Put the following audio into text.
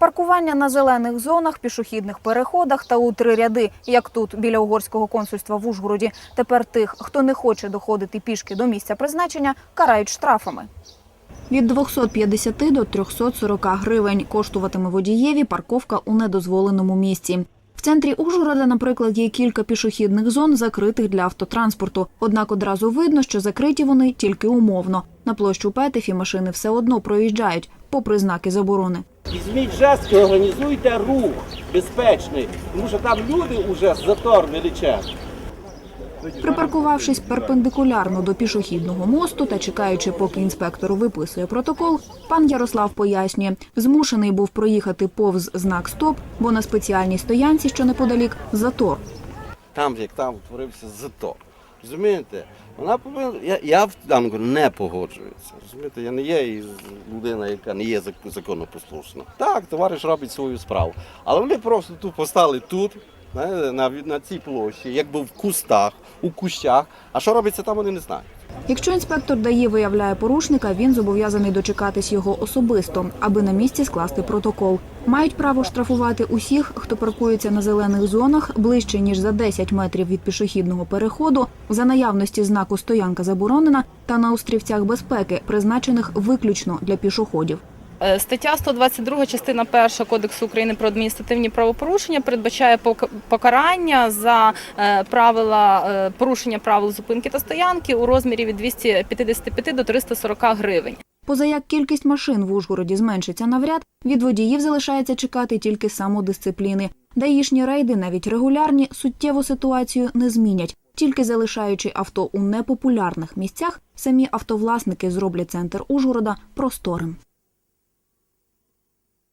Паркування на зелених зонах, пішохідних переходах та у три ряди, як тут біля угорського консульства в Ужгороді. Тепер тих, хто не хоче доходити пішки до місця призначення, карають штрафами. Від 250 до 340 гривень коштуватиме водієві парковка у недозволеному місці. В центрі Ужгорода, наприклад, є кілька пішохідних зон, закритих для автотранспорту. Однак одразу видно, що закриті вони тільки умовно. На площу Петефі машини все одно проїжджають, попри знаки заборони. Візьміть жест і організуйте рух безпечний, тому що там люди вже затор величезний. Припаркувавшись перпендикулярно до пішохідного мосту та чекаючи, поки інспектор виписує протокол, пан Ярослав пояснює, змушений був проїхати повз знак «Стоп», бо на спеціальній стоянці, що неподалік, затор. Там, як там утворився затор. Розумієте? Вона повинна. Я, я в даному не погоджуюся. Розумієте, я не є людина, яка не є зак- законопослушна. Так, товариш робить свою справу. Але вони просто тут постали тут, на, на цій площі, якби в кустах, у кущах. А що робиться там, вони не знають. Якщо інспектор дає виявляє порушника, він зобов'язаний дочекатись його особисто, аби на місці скласти протокол. Мають право штрафувати усіх, хто паркується на зелених зонах ближче ніж за 10 метрів від пішохідного переходу, за наявності знаку стоянка заборонена та на острівцях безпеки, призначених виключно для пішоходів. Е, Стаття 122, частина 1 Кодексу України про адміністративні правопорушення передбачає пок- покарання за е, правила е, порушення правил зупинки та стоянки у розмірі від 255 до 340 гривень. Поза як кількість машин в Ужгороді зменшиться навряд, від водіїв залишається чекати тільки самодисципліни. Даїшні рейди, навіть регулярні, суттєву ситуацію не змінять. Тільки залишаючи авто у непопулярних місцях, самі автовласники зроблять центр Ужгорода просторим.